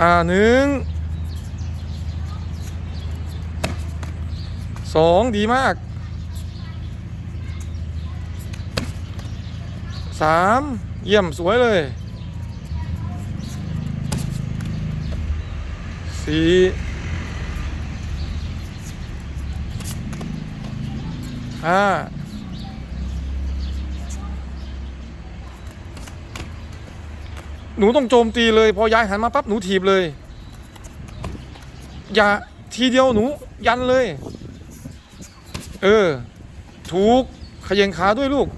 อ่าหนึ่งสองดีมากสามเยี่ยมสวยเลยสี่ห้า หนูต้องโจมตีเลย พอยายหันมาปั๊บหนูถีบเลย อย่าทีเดียวหนูยันเลย เออ ถูกขย่งขาด้วยลูก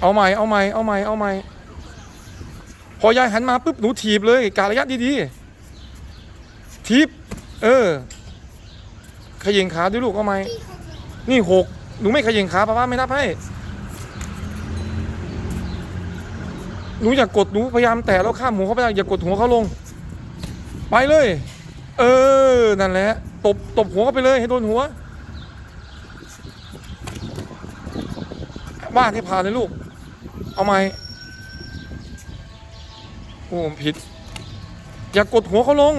เอาใหม่เอาใหม่เอาใหม่เอาใหม่พอยายหันมาปุ๊บหนูถีบเลยการะยะดีๆถีบเออขย่งขาด้วยลูกเอาไหมนี่หกหนูไม่ขย่งขาป้าป้าไม่นับให้ หนูอย่ากกดหนูพยายามแตะแล้วข้ามหัวเขาไปอย่ากดหัวเขาลง ไปเลย เออนั่นแหละตบตบหัวเขาไปเลยให้โดนหัวบ้านให้ผ่านเลยลูก เอาไหมโอ้ผิด อย่ากดหัวเขาลง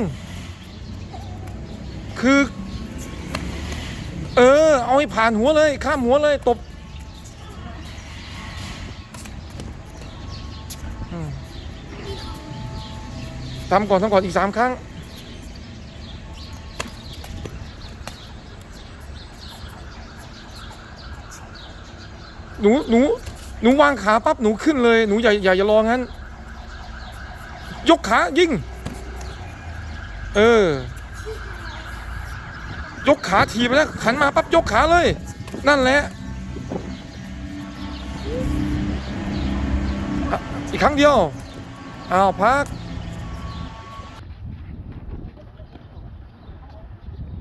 คือ เออ เอาให้ผ่านหัวเลย ข้ามหัวเลย ตบ ทำก่อนทำก่อนอีกสามครั้ง หนูหนูหนูวางขาปั๊บหนูขึ้นเลย หนูอย่าอย่าอย่ารองั้น ยกขายิง เออ ยกขาทีไปแล้วขันมาปั๊บยกขาเลย นั่นแหละอะอีกครั้งเดียว อ้าวพัก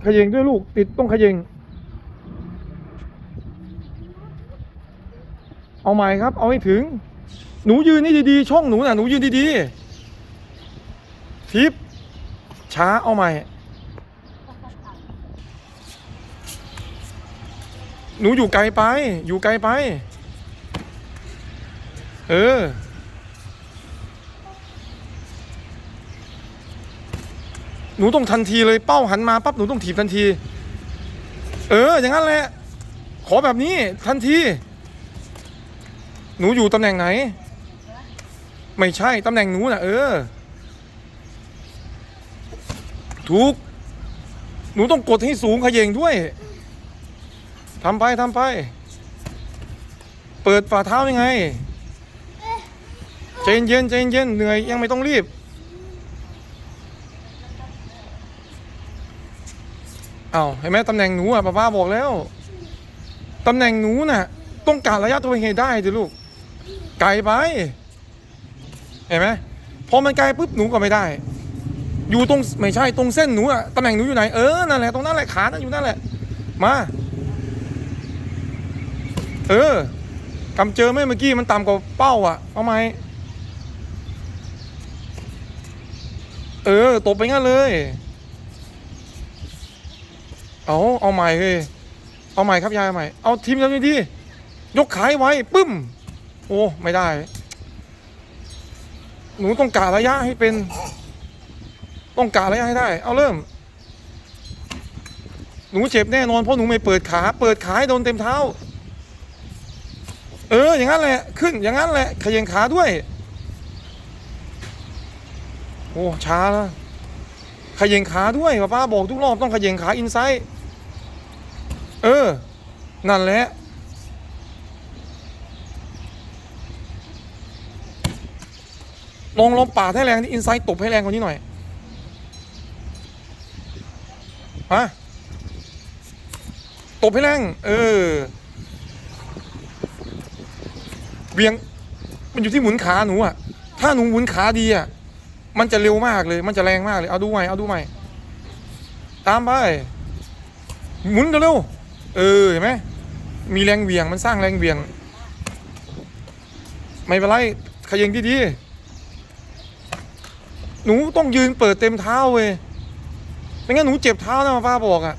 ขยงด้วยลูก ติดต้องขยงเอาใหม่ครับ เอาให้ถึง หนูยืนนี่ดีๆ ช่องหนูน่ะหนูยืนดีๆทิปช้าเอาใหม่ หนูอยู่ไกลไป อยู่ไกลไป เออ หนูต้องทันทีเลยเป้าหันมาปั๊บหนูต้องถีบทันที เออ อย่างนั้นแหละ ขอแบบนี้ทันที หนูอยู่ตำแหน่งไหน ไม่ใช่ตำแหน่งหนูน่ะ เออ ถูก หนูต้องกดให้สูงขย่งด้วยทำไปทำไป เปิดฝ่าเท้ายังไงใจเย็นใจเย็นเหนื่อยยังไม่ต้องรีบ เอาเห็นไหมตำแหน่งหนูอะป้าป้าบอกแล้วตำแหน่งหนูน่ะ ต้องการระยะตัวเองให้ได้ดิลูก ไกลไป เห็นไหมพอมันไกลปุ๊บหนูก็ไม่ได้ อยู่ตรงไม่ใช่ตรงเส้นหนูอะตำแหน่งหนูอยู่ไหนเออนั่นแหละตรงนั้นแหละขานั่นอยู่นั่นแหละ มา เออกำเจอไหมเมื่อกี้มันต่ำกว่าเป้าอะเอาไหมเออตบไปงั้นเลย เอาเอาใหม่เฮ้ยเอาใหม่ครับยายเอาใหม่เอาทีมเราดียกขายไว้ปึ้ม โอ้ไม่ได้ หนูต้องกะระยะให้เป็น ต้องกะระยะให้ได้ เอาเริ่ม หนูเจ็บแน่นอนเพราะหนูไม่เปิดขา เปิดขาให้โดนเต็มเท้า เออ อย่างนั้นแหละ ขึ้น อย่างนั้นแหละขยงขาด้วย โอ้ช้าแล้วขยงขาด้วยป้าบอกทุกรอบต้องขยงขาอินไซด์ เออ นั่นแหละลองลองปาให้แรงที่อินไซด์ตบให้แรงกว่านี้หน่อยฮะตบให้แรง เออ เวียง มันอยู่ที่หมุนขาหนูอะถ้าหนูหมุนขาดีอะมันจะเร็วมากเลย มันจะแรงมากเลย เอาดูใหม่ เอาดูใหม่ ตามไป หมุนเร็ว เออเห็นไหมมีแรงเวียงมันสร้างแรงเวียง ไม่เป็นไรขยิงดีๆหนูต้องยืนเปิดเต็มเท้าเว้ยไม่งั้นหนูเจ็บเท้านะป้าบอกอะ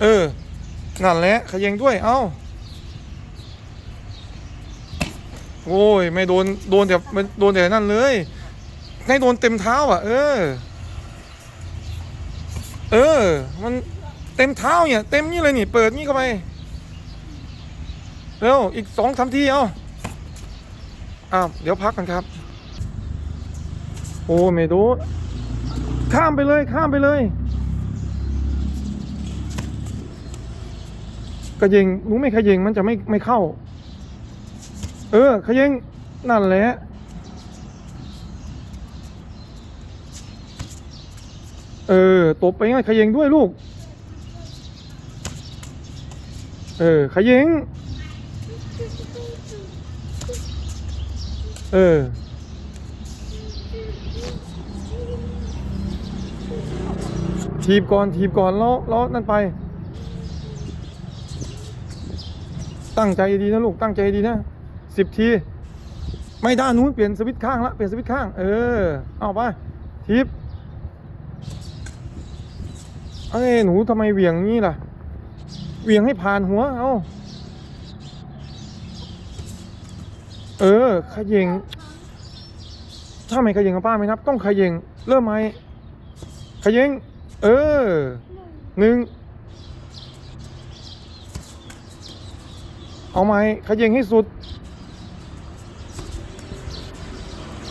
เออนั่นแหละขยิงด้วย เอ้าโอ้ยไม่โดนโดนแต่ไม่โดนแต่นั่นเลยให้โดนเต็มเท้าอะ เออ เออ มัน เต็มเท้าเนี่ย เต็มนี่เลยนี่เปิดนี่เข้าไปเร็วอีกสองสามทีเอาอ้าวเดี๋ยวพักกันครับ โอ้ไม่ดนข้ามไปเลยข้ามไปเลย กระยิงหนูไม่ขยิงมันจะไม่ไม่เข้า เออขยิงนั่นแหละเออตบไปง่ายขยิงด้วยลูก เออขยิงเออ ทีบก่อนทีบก่อนล้วแล้วนั่นไป ตั้งใจดีนะลูกตั้งใจดีนะสิบที ไม่ด้านนู้นเปลี่ยนสวิตช์ข้างละเปลี่ยนสวิตช์ข้าง เออ เอาไปทิปเอ้ยหนูทำไมเหวี่ยงงี้ล่ะ เหวี่ยงให้ผ่านหัว เอาเออขยิงถ้าไม่ขยิงกับป้าไหมนับ ต้องขยิงเริ่มไหมขยิงเออหนึ่งเอาไหมขยิงให้สุด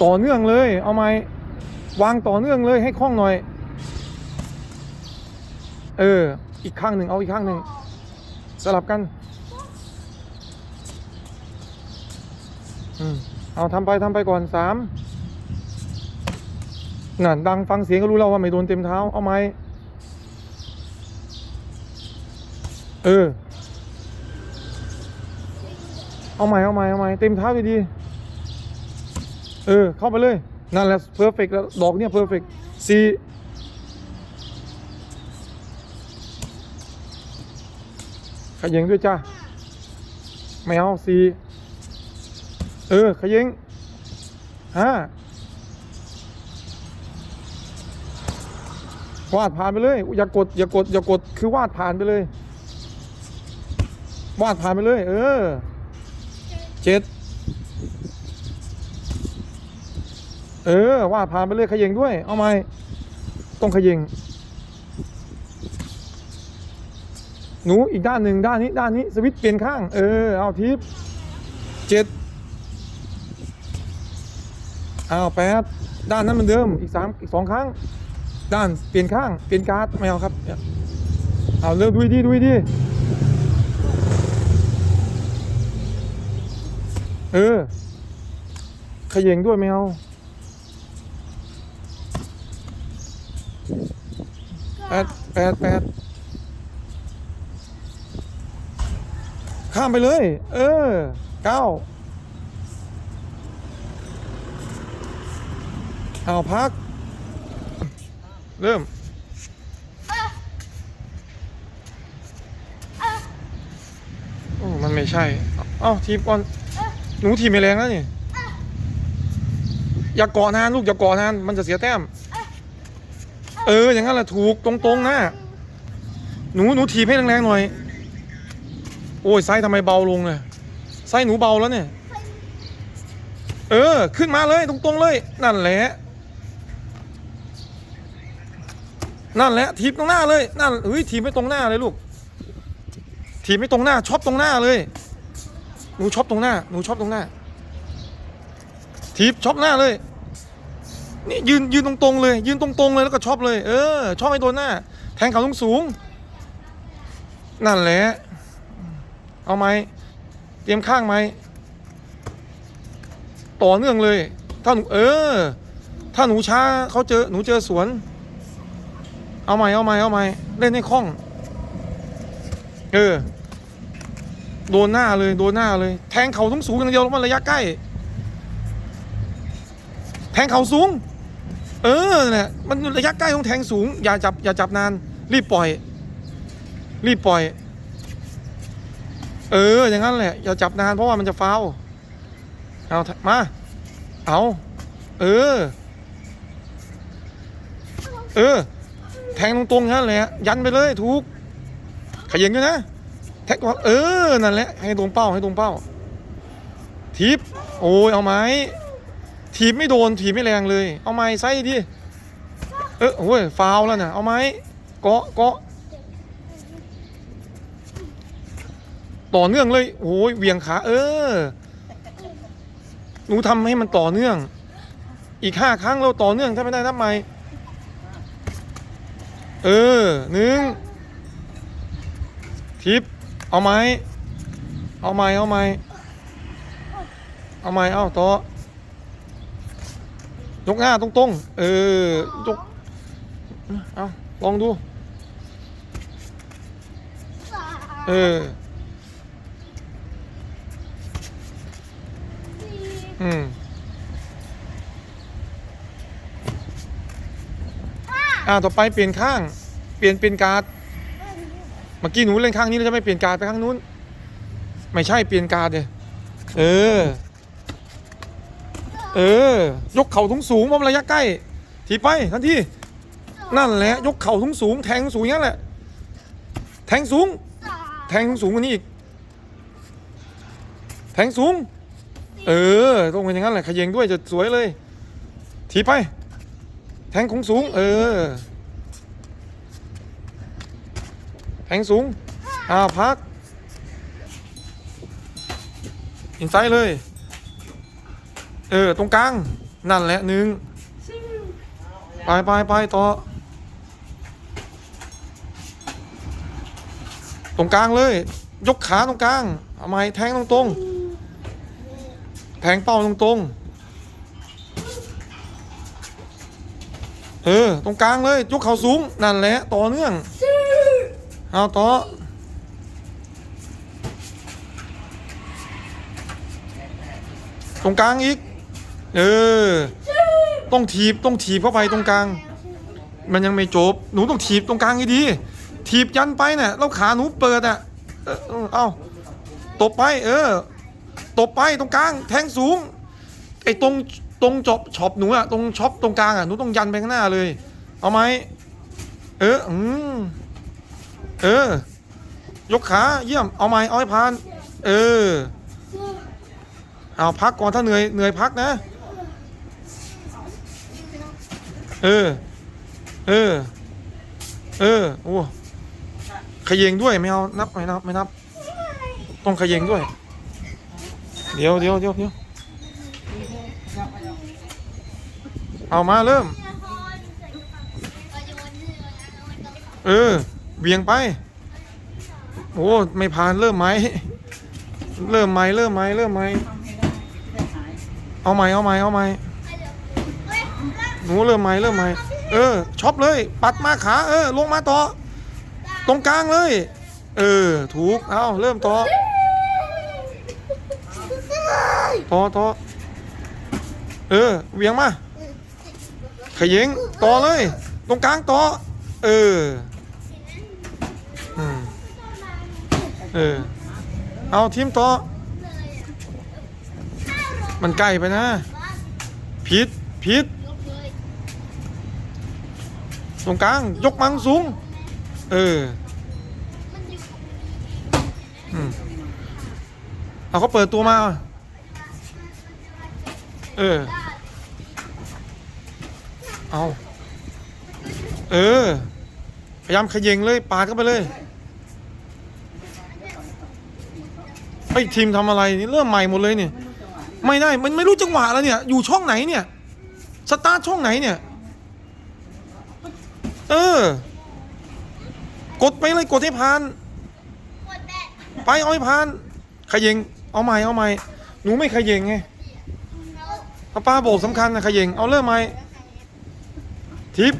ต่อเนื่องเลย เอาไหมวางต่อเนื่องเลยให้คล่องหน่อย เออ อีกข้างหนึ่งเอาอีกข้างหนึ่ง สลับกัน อืม เอาทำไปทำไปก่อนสามนั่นดังฟังเสียงก็รู้แล้วว่าไม่โดนเต็มเท้า เอาไหมเออ เอาใหม่เอาใหม่เอาใหม่เต็มเท้าดีๆเออ เข้าไปเลย นั่นแหละเพอร์เฟกแล้ว ดอกเนี่ยเพอร์เฟกสี่ ขยิงด้วยจ้าไม่เอาสี่เออ ขยิงห้าวาดผ่านไปเลย อย่ากด อย่ากด อย่ากด คือวาดผ่านไปเลย วาดผ่านไปเลย เออเจ็ดเออ วาดผ่านไปเลยขยิงด้วย เอาไหมต้องขยิง หนูอีกด้านหนึ่งด้านนี้ด้านนี้สวิตช์เปลี่ยนข้าง เออเอาทิปเจ็ดเอาแปดด้านนั้นเหมือนเดิมอีกสามอีกสองครั้ง ด้านเปลี่ยนข้างเปลี่ยนการ์ดไม่เอาครับเอาเริ่มดูดีดูดีเออขยิงด้วยไม่เอาแปดแปดแปด ข้ามไปเลย เออเก้าเอาพัก เริ่มโอ้มันไม่ใช่ เอ้าทีมก่อน หนูทีไม่แรงแล้วนี่ อย่าเกาะนานลูกอย่าเกาะนาน มันจะเสียแต้ม เออ อย่างนั้นแหละถูกตรงๆนะ หนูหนูทีบให้แรงๆหน่อย โอ้ยไซส์ทำไมเบาลงเลยไซส์หนูเบาแล้วเนี่ย เออ ขึ้นมาเลยตรงๆเลย นั่นแหละ นั่นแหละทีบตรงหน้าเลย นั่นเฮ้ยทีบไม่ตรงหน้าเลยลูก ทีบไม่ตรงหน้าช็อปตรงหน้าเลย หนูช็อปตรงหน้า หนูช็อปตรงหน้า ทีบช็อปหน้าเลย นี่ยืนยืนตรงๆเลย ยืนตรงๆเลยแล้วก็ช็อปเลย เออช็อปให้โดนหน้า แทงเขาสูงสูงนั่นแหละ เอาไหมเตรียมข้างไหมต่อเนื่องเลย ถ้าหนูเออ ถ้าหนูช้าเขาเจอหนูเจอสวน เอาไหมเอาไหมเอาไหมเล่นให้คล่อง เออ โดนหน้าเลยโดนหน้าเลย แทงเข่าต้องสูงอย่างเดียวแล้วมันระยะใกล้ แทงเข่าสูง เออเนี่ยมันระยะใกล้ต้องแทงสูง อย่าจับอย่าจับนาน รีบปล่อย รีบปล่อย เออ อย่างนั้นแหละ อย่าจับนานเพราะว่ามันจะฟาวล์เอามา เอา เออ เออ แทงตรงๆนั่นแหละ ยันไปเลยถูกขยิงด้วยนะแท็กว่าเออ นั่นแหละ ให้ตรงเป้า ให้ตรงเป้า ทีบโอ้ย เอาไหมทีบไม่โดน ทีบไม่แรงเลย เอาไหมใส่ดิ เออโอ้ย ฟาวแล้วน่ะเอาไหมเกาะเกาะ ต่อเนื่องเลยโอ้ยเวียงขาเออ หนูทำให้มันต่อเนื่อง อีกห้าครั้งเราต่อเนื่องถ้าไม่ได้นับใหม่เออหนึ่งทิปเอาไหมเอาไหมเอาไหมเอาไหมเอาต่อยกหน้าตรงๆ เออยกเอาลองดู เออ อืมอ่าต่อไปเปลี่ยนข้าง เปลี่ยนเป็นการ์ดเมื่อกี้หนูเล่นข้างนี้แล้วจะไม่เปลี่ยนการ์ดไปข้างนู้น ไม่ใช่เปลี่ยนการ์ดเลยเออ เออ ยกเข่าสูงสูงมองระยะใกล้ ทีไปทันทีนั่นแหละ ยกเข่าสูงสูง แทงสูงอย่างนั้นแหละ แทงสูง แทงสูงกว่านี้อีก แทงสูง เออต้องเป็นอย่างนั้นแหละขยงด้วยจะสวยเลย ทีไป แทงของสูง เออ แทงสูงอ้าพัก อินไซด์เลย เออ ตรงกลาง นั่นแหละหนึ่งไปไปไปต่อ ตรงกลางเลย ยกขาตรงกลางเอาไม้แทงตรงตรงๆ แทงเป้าตรงตรงๆ เออ ตรงกลางเลยยกเข่าสูง นั่นแหละ ต่อเนื่อง เอาต่อ ตรงกลางอีก เออ ต้องถีบ ต้องถีบเข้าไปตรงกลาง มันยังไม่จบ หนูต้องถีบตรงกลางให้ดี ถีบยันไปเนี่ยแล้วขาหนูเปิดอะ เออเออเอาตบไป เออ ตบไปตรงกลาง แทงสูงไอ้ตรงตรงจบช็อปหนูอะตรงช็อปตรงกลางอะหนูต้องยันไปข้างหน้าเลย เอาไหมเอออืมเออ ยกขาเยี่ยมเอาไหมเอาให้ผ่าน เออเอาพักก่อนถ้าเหนื่อยเหนื่อยพักนะ เออ เออ เออโอ้ขยเงด้วยไม่เอานับไม่นับไม่นับ ต้องขยเยงด้วย เดี๋ยวเดี๋ยวเดี๋ยวเดี๋ยวเอามาเริ่ม เออเบี่ยงไป โอ้ไม่ผ่านเริ่มไหมเริ่มไหมเริ่มไหมเริ่มไหมเอาไหมเอาไหมเอาไหมหนูเริ่มไหมเริ่มไหมเออช็อปเลย ปัดมาขาเออ ลงมาต่อ ตรงกลางเลย เออ ถูก เอาเริ่มต่อ ต่ อต่อเออเวียงมาขยิงต่อเลย ตรงกลางต่อเออเออ เอาทีมต่อ มันใกล้ไปนะผิดผิดตรงกลาง ยกมังสูง เออเอาเขาเปิดตัวมา เออ เอา เออ พยายามขยงเลยปาดเข้าไปเลยไอ้ทีมทำอะไรนี่เริ่มใหม่หมดเลยเนี่ย ไม่ได้ มันไม่รู้จังหวะแล้วเนี่ย อยู่ช่องไหนเนี่ย สตาร์ทช่องไหนเนี่ย เออ กดไปเลยกดให้ผ่าน ไปเอาให้ผ่านขยงเอาใหม่เอาใหม่หนูไม่ขยงไง ป้าป้าโบกสำคัญนะขยงเอาเริ่มไหมทิป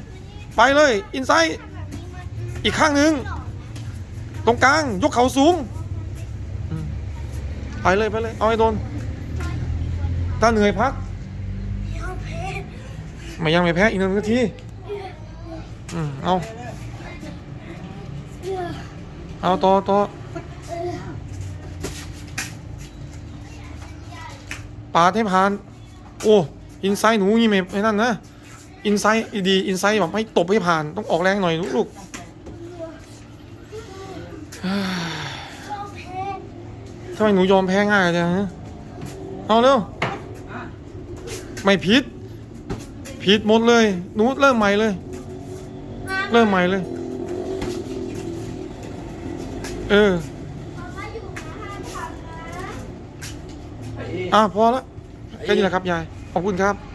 ไปเลยอินไซด์อีกข้างหนึ่งตรงกลาง ยกเขาสูง ไปเลย ไปเลย เอาให้โดนถ้าเหนื่อยพัก ไม่ยังไม่แพ้อีกหนึ่งนาทีเอา เอาต่อต่อปาดให้ผ่าน โอ้อินไซด์หนูนี่ไม่ไม่นั่นนะอินไซด์ดีอินไซด์แบบให้ตบให้ผ่านต้องออกแรงหน่อยลูกลูกทำไมหนูยอมแพ้ง่ายจังฮะเอาเร็วอะไม่ผิดผิดหมดเลยหนูเริ่มใหม่เลย เริ่มใหม่เลย เออไอ้เอ๊ะอะพอละแค่นี้แหละครับยาย ขอบคุณครับ